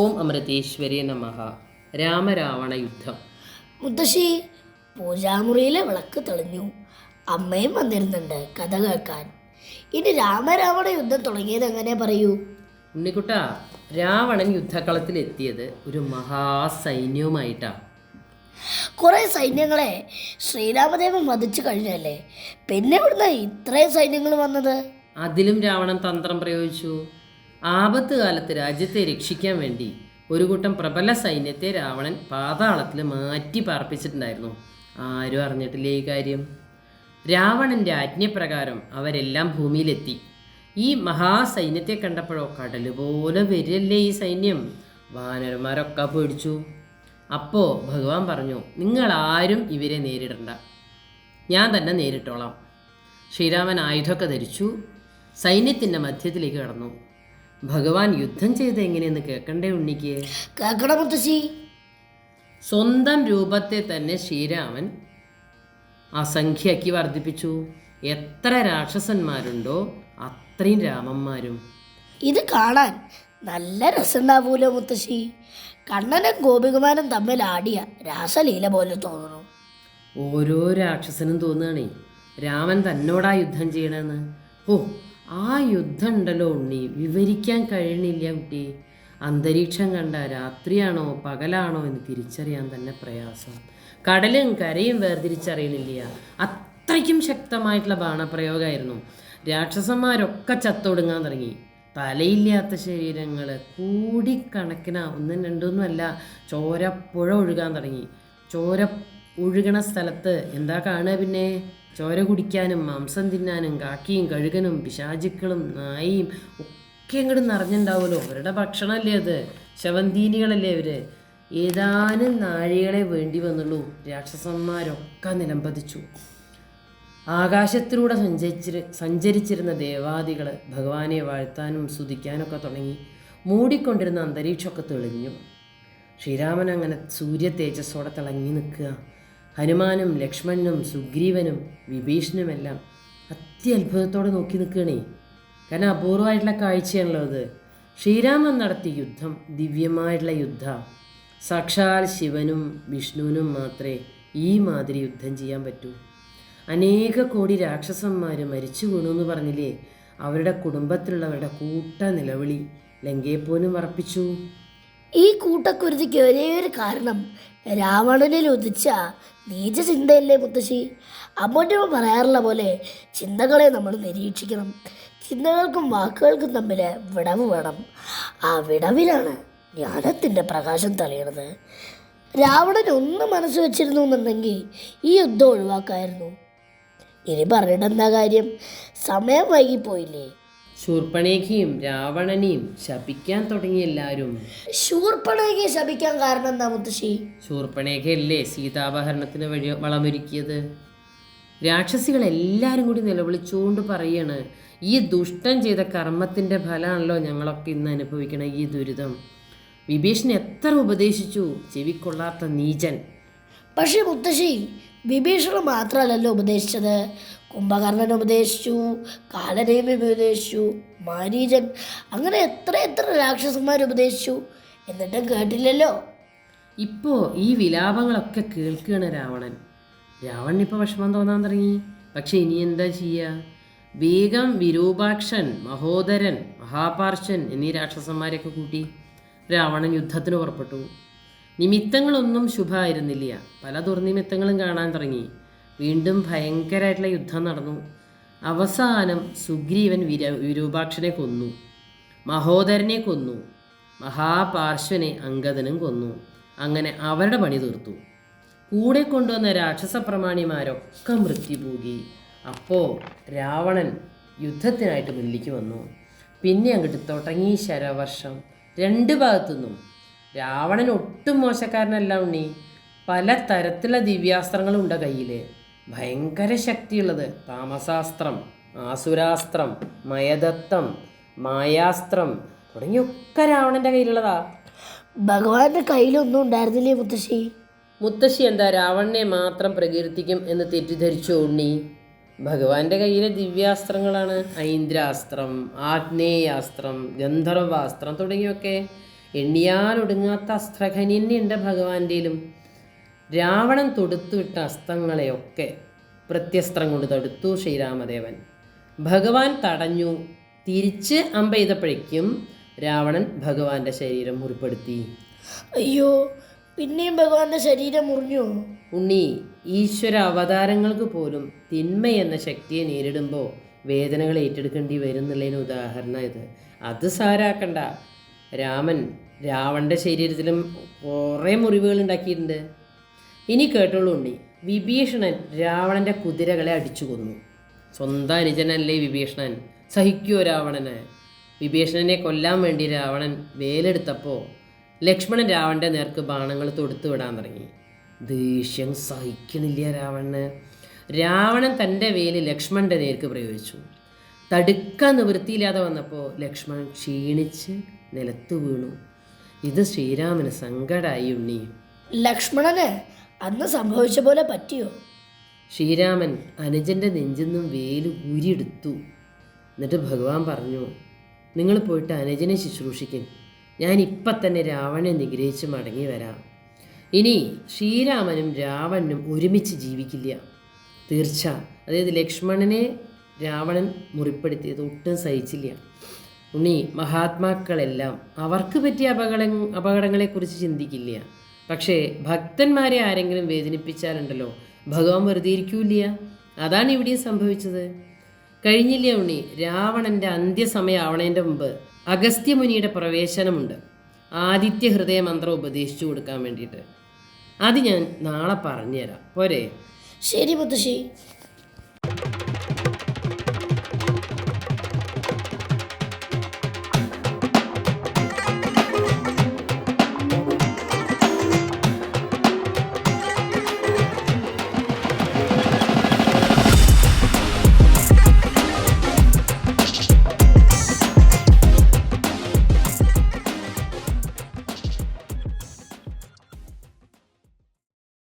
ഓം അമൃതേശ്വരി നമഹ രാമരാവണ യുദ്ധം. മുത്തശ്ശി പൂജാമുറിയിലെ വിളക്ക് തെളിഞ്ഞു. അമ്മയും വന്നിരുന്നുണ്ട് കഥ കേൾക്കാൻ. ഇനി രാമരാവണ യുദ്ധം തുടങ്ങിയത് എങ്ങനെ പറയൂ? ഉണ്ണിക്കുട്ട രാവണൻ യുദ്ധക്കളത്തിൽ എത്തിയത് ഒരു മഹാസൈന്യവുമായിട്ടാ. കുറെ സൈന്യങ്ങളെ ശ്രീരാമദേവൻ വധിച്ചു കഴിഞ്ഞല്ലേ? പിന്നെ ഇവിടുന്ന് ഇത്രയും സൈന്യങ്ങൾ വന്നത്? അതിലും രാവണൻ തന്ത്രം പ്രയോഗിച്ചു. ആപത്ത് കാലത്ത് രാജ്യത്തെ രക്ഷിക്കാൻ വേണ്ടി ഒരു കൂട്ടം പ്രബല സൈന്യത്തെ രാവണൻ പാതാളത്തിൽ മാറ്റി പാർപ്പിച്ചിട്ടുണ്ടായിരുന്നു. ആരും അറിഞ്ഞിട്ടില്ലേ ഈ കാര്യം? രാവണന്റെ ആജ്ഞപ്രകാരം അവരെല്ലാം ഭൂമിയിലെത്തി. ഈ മഹാസൈന്യത്തെ കണ്ടപ്പോഴോ കടൽ പോലെ വരില്ലേ ഈ സൈന്യം. വാനരന്മാരൊക്കെ പേടിച്ചു. അപ്പോൾ ഭഗവാൻ പറഞ്ഞു നിങ്ങളാരും ഇവരെ നേരിടണ്ട. ഞാൻ തന്നെ നേരിട്ടോളാം. ശ്രീരാമൻ ആയുധമൊക്കെ ധരിച്ചു. സൈന്യത്തിന്റെ മധ്യത്തിലേക്ക് കടന്നു. ഭഗവാൻ യുദ്ധം ചെയ്ത് എങ്ങനെയെന്ന് കേൾക്കണ്ടേ ഉണ്ണിക്ക്? മുത്തശ്ശി. സ്വന്തം രൂപത്തെ തന്നെ ശ്രീരാമൻ അസംഖ്യക്ക് വർദ്ധിപ്പിച്ചു. എത്ര രാക്ഷസന്മാരുണ്ടോ അത്രയും രാമന്മാരും. ഇത് കാണാൻ നല്ല രസമുണ്ടാവൂലോ മുത്തശ്ശി. കണ്ണനും ഗോപികുമാരും തമ്മിൽ ആടിയ രാസലീല പോലെ തോന്നുന്നു. ഓരോ രാക്ഷസനും തോന്നുകയാണേ. രാമൻ തന്നോടാ യുദ്ധം ചെയ്യണമെന്ന് ഓ ആ യുദ്ധം ഉണ്ടല്ലോ ഉണ്ണി. വിവരിക്കാൻ കഴിയണില്ല കുട്ടി. അന്തരീക്ഷം കണ്ട രാത്രിയാണോ പകലാണോ എന്ന് തിരിച്ചറിയാൻ തന്നെ പ്രയാസം. കടലും കരയും വേർതിരിച്ചറിയണില്ല. അത്രയ്ക്കും ശക്തമായിട്ടുള്ള ബാണപ്രയോഗമായിരുന്നു. രാക്ഷസന്മാരൊക്കെ ചത്തൊടുങ്ങാൻ തുടങ്ങി. തലയില്ലാത്ത ശരീരങ്ങൾ കൂടിക്കണക്കിന ഒന്നും രണ്ടൊന്നുമല്ല ചോരപ്പുഴ ഒഴുകാൻ തുടങ്ങി. ചോര ഒഴുകണ സ്ഥലത്ത് എന്താ കാണുക പിന്നെ? ചോര കുടിക്കാനും മാംസം തിന്നാനും കാക്കിയും കഴുകനും പിശാചുക്കളും നായയും ഒക്കെ ഇങ്ങോട്ട് നിറഞ്ഞിട്ടുണ്ടാവുമല്ലോ അവരുടെ ഭക്ഷണമല്ലേ അത്? ശവന്തീനികളല്ലേ അവർ ഏതാനും നാഴികളെ വേണ്ടി വന്നുള്ളൂ. രാക്ഷസന്മാരൊക്കെ നിലംപതിച്ചു ആകാശത്തിലൂടെ സഞ്ചരിച്ചിരു സഞ്ചരിച്ചിരുന്ന ദേവാദികൾ ഭഗവാനെ വാഴ്ത്താനും സ്തുതിക്കാനൊക്കെ തുടങ്ങി. മൂടിക്കൊണ്ടിരുന്ന അന്തരീക്ഷമൊക്കെ തെളിഞ്ഞു. ശ്രീരാമൻ അങ്ങനെ സൂര്യ തേജസ്സോടെ തിളങ്ങി നിൽക്കുക. ഹനുമാനും ലക്ഷ്മണനും സുഗ്രീവനും വിഭീഷണുമെല്ലാം അത്യത്ഭുതത്തോടെ നോക്കി നിൽക്കുകയാണേ. കാരണം അപൂർവമായിട്ടുള്ള കാഴ്ചയാണല്ലോ അത്. ശ്രീരാമൻ നടത്തിയ യുദ്ധം ദിവ്യമായിട്ടുള്ള യുദ്ധ. സാക്ഷാൽ ശിവനും വിഷ്ണുവിനും മാത്രമേ ഈ മാതിരി യുദ്ധം ചെയ്യാൻ പറ്റൂ. അനേക കോടി രാക്ഷസന്മാർ മരിച്ചു വീണു എന്ന് പറഞ്ഞില്ലേ? അവരുടെ കുടുംബത്തിലുള്ളവരുടെ കൂട്ട നിലവിളി ലങ്കയെപ്പോലും ഈ കൂട്ടക്കുരുതിക്ക് ഒരേ ഒരു കാരണം രാവണനിൽ ഉദിച്ച നീച ചിന്തയല്ലേ മുത്തശ്ശി അമ്മോട്ടമ്മ പറയാറുള്ള പോലെ ചിന്തകളെ നമ്മൾ നിരീക്ഷിക്കണം. ചിന്തകൾക്കും വാക്കുകൾക്കും തമ്മിൽ വിടവ് വേണം. ആ വിടവിലാണ് ജ്ഞാനത്തിന്റെ പ്രകാശം തെളിയണത്. രാവണൻ ഒന്ന് മനസ്സ് വെച്ചിരുന്നു എന്നുണ്ടെങ്കിൽ ഈ യുദ്ധം ഒഴിവാക്കായിരുന്നു. ഇനി പറഞ്ഞിട്ടെന്താ കാര്യം? സമയം വൈകിപ്പോയില്ലേ. ശൂർപ്പണേഖയും രാവണനെയും ശപിക്കാൻ തുടങ്ങി എല്ലാവരും ശൂർപ്പണയെ ശപിക്കാൻ കാരണം എന്താ മുത്തശ്ശി? ശൂർപ്പണേഖയല്ലേ സീതാപഹരണത്തിന് വഴി വളമൊരുക്കിയത്? രാക്ഷസികളെല്ലാവരും കൂടി നിലവിളിച്ചുകൊണ്ട് പറയാണ് ഈ ദുഷ്ടം ചെയ്ത കർമ്മത്തിന്റെ ഫലമാണല്ലോ ഞങ്ങളൊക്കെ ഇന്ന് അനുഭവിക്കണ ഈ ദുരിതം. വിഭീഷണൻ എത്ര ഉപദേശിച്ചു? ചെവിക്കൊള്ളാത്ത നീചൻ. പക്ഷേ മുത്തശ്ശി വിഭീഷണ മാത്രമല്ലല്ലോ ഉപദേശിച്ചത്. കുംഭകർണൻ ഉപദേശിച്ചു കാലനേമി ഉപദേശിച്ചു മാരീജൻ അങ്ങനെ എത്ര എത്ര രാക്ഷസന്മാർ ഉപദേശിച്ചു എന്നിട്ടും കേട്ടില്ലല്ലോ. ഇപ്പോ ഈ വിലാപങ്ങളൊക്കെ കേൾക്കുകയാണ് രാവണൻ. രാവണൻ ഇപ്പോൾ വിഷമം തോന്നാൻ തുടങ്ങി. പക്ഷെ ഇനി എന്താ ചെയ്യുക വേഗം വിരൂപാക്ഷൻ മഹോദരൻ മഹാപാർശൻ എന്നീ രാക്ഷസന്മാരെയൊക്കെ കൂട്ടി രാവണൻ യുദ്ധത്തിന് പുറപ്പെട്ടു. നിമിത്തങ്ങളൊന്നും ശുഭമായിരുന്നില്ല. പല ദുർനിമിത്തങ്ങളും കാണാൻ തുടങ്ങി. വീണ്ടും ഭയങ്കരമായിട്ടുള്ള യുദ്ധം നടന്നു. അവസാനം സുഗ്രീവൻ വിര വിരൂപാക്ഷനെ കൊന്നു. മഹോദരനെ കൊന്നു. മഹാപാർശ്വനെ അങ്കദനും കൊന്നു. അങ്ങനെ അവരുടെ പണി തീർത്തു. കൂടെ കൊണ്ടുവന്ന രാക്ഷസ പ്രമാണിമാരൊക്കെ മൃത്യുപൂകി അപ്പോൾ രാവണൻ യുദ്ധത്തിനായിട്ട് മുന്നിലേക്ക് വന്നു. പിന്നെ അങ്ങോട്ട് തുടങ്ങി ശരവർഷം. രണ്ട് ഭാഗത്തുനിന്നും. രാവണൻ ഒട്ടും മോശക്കാരനല്ല ഉണ്ണി. പല തരത്തിലുള്ള ദിവ്യാസ്ത്രങ്ങളും ഉണ്ട് കയ്യിൽ ഭയങ്കര ശക്തിയുള്ളത്. താമസാസ്ത്രം ആസുരാസ്ത്രം മയദത്തം മായാസ്ത്രം തുടങ്ങിയൊക്കെ രാവണന്റെ കയ്യിലുള്ളതാ. ഭഗവാന്റെ കയ്യിലൊന്നും ഉണ്ടായിരുന്നില്ലേ മുത്തശ്ശി? മുത്തശ്ശി എന്താ രാവണനെ മാത്രം പ്രകീർത്തിക്കും എന്ന് തെറ്റിദ്ധരിച്ചു ഉണ്ണി? ഭഗവാന്റെ കയ്യിലെ ദിവ്യാസ്ത്രങ്ങളാണ് ഐന്ദ്രാസ്ത്രം ആഗ്നേയാസ്ത്രം ഗന്ധർവാസ്ത്രം തുടങ്ങിയൊക്കെ. എണ്ണിയാലൊടുങ്ങാത്ത അസ്ത്രഖനിയുണ്ട് ഭഗവാന്റെയിലും രാവണൻ തൊടുത്തുവിട്ട അസ്ത്രങ്ങളെയൊക്കെ പ്രത്യസ്ത്രം കൊണ്ട് തടുത്തു ശ്രീരാമദേവൻ. ഭഗവാൻ തടഞ്ഞു. തിരിച്ച് അമ്പ ചെയ്തപ്പോഴേക്കും രാവണൻ ഭഗവാന്റെ ശരീരം മുറിപ്പെടുത്തി. അയ്യോ പിന്നെയും ഭഗവാന്റെ ശരീരം മുറിഞ്ഞു? ഉണ്ണി ഈശ്വര അവതാരങ്ങൾക്ക് പോലും തിന്മ എന്ന ശക്തിയെ നേരിടുമ്പോൾ വേദനകൾ ഏറ്റെടുക്കേണ്ടി വരുന്നുള്ളതിന് ഉദാഹരണം ഇത്. അത് സാരാക്കണ്ട. രാമൻ രാവണന്റെ ശരീരത്തിലും കുറേ മുറിവുകൾ ഉണ്ടാക്കിയിട്ടുണ്ട്. ഇനി കേട്ടോളൂ ഉണ്ണി. വിഭീഷണൻ രാവണന്റെ കുതിരകളെ അടിച്ചു കൊന്നു. സ്വന്തം അനുജനല്ലേ വിഭീഷണൻ? സഹിക്കുമോ രാവണന്? വിഭീഷണനെ കൊല്ലാൻ വേണ്ടി രാവണൻ വേലെടുത്തപ്പോൾ ലക്ഷ്മണൻ രാവണന്റെ നേർക്ക് ബാണങ്ങൾ തൊടുത്തു വിടാൻ തുടങ്ങി. ദേഷ്യം സഹിക്കണില്ല രാവണന്. രാവണൻ തന്റെ വേൽ ലക്ഷ്മണന്റെ നേർക്ക് പ്രയോഗിച്ചു. തടുക്കാൻ നിവൃത്തിയില്ലാതെ വന്നപ്പോൾ ലക്ഷ്മണൻ ക്ഷീണിച്ച് നിലത്ത് വീണു. ഇത് ശ്രീരാമന് സങ്കടമായി ഉണ്ണി. ലക്ഷ്മണന് അന്ന് സംഭവിച്ച പോലെ പറ്റിയോ? ശ്രീരാമൻ അനുജന്റെ നെഞ്ചെന്നും വേൽ ഊരിയെടുത്തു. എന്നിട്ട് ഭഗവാൻ പറഞ്ഞു നിങ്ങൾ പോയിട്ട് അനുജനെ ശുശ്രൂഷിക്കും ഞാൻ ഇപ്പം തന്നെ രാവണനെ നിഗ്രഹിച്ച് മടങ്ങി വരാം. ഇനി ശ്രീരാമനും രാവണനും ഒരുമിച്ച് ജീവിക്കില്ല. തീർച്ച. അതായത് ലക്ഷ്മണനെ രാവണൻ മുറിപ്പെടുത്തിയത് ഒട്ടും സഹിച്ചില്ല. ഉണ്ണി മഹാത്മാക്കളെല്ലാം അവർക്ക് പറ്റിയ അപകട അപകടങ്ങളെക്കുറിച്ച് ചിന്തിക്കില്ല. പക്ഷേ ഭക്തന്മാരെ ആരെങ്കിലും വേദനിപ്പിച്ചാലുണ്ടല്ലോ ഭഗവാൻ വെറുതെ ഇരിക്കൂല്ല അതാണ് ഇവിടെയും സംഭവിച്ചത്. കഴിഞ്ഞില്ല ഉണ്ണി രാവണന്റെ അന്ത്യസമയം ആവണേന്റെ മുമ്പ് അഗസ്ത്യമുനിയുടെ പ്രവേശനമുണ്ട്. ആദിത്യ ഹൃദയ മന്ത്രം ഉപദേശിച്ചു കൊടുക്കാൻ വേണ്ടിയിട്ട്. അത് ഞാൻ നാളെ പറഞ്ഞുതരാം. പോരെ? ശരി മുത്തശ്ശി.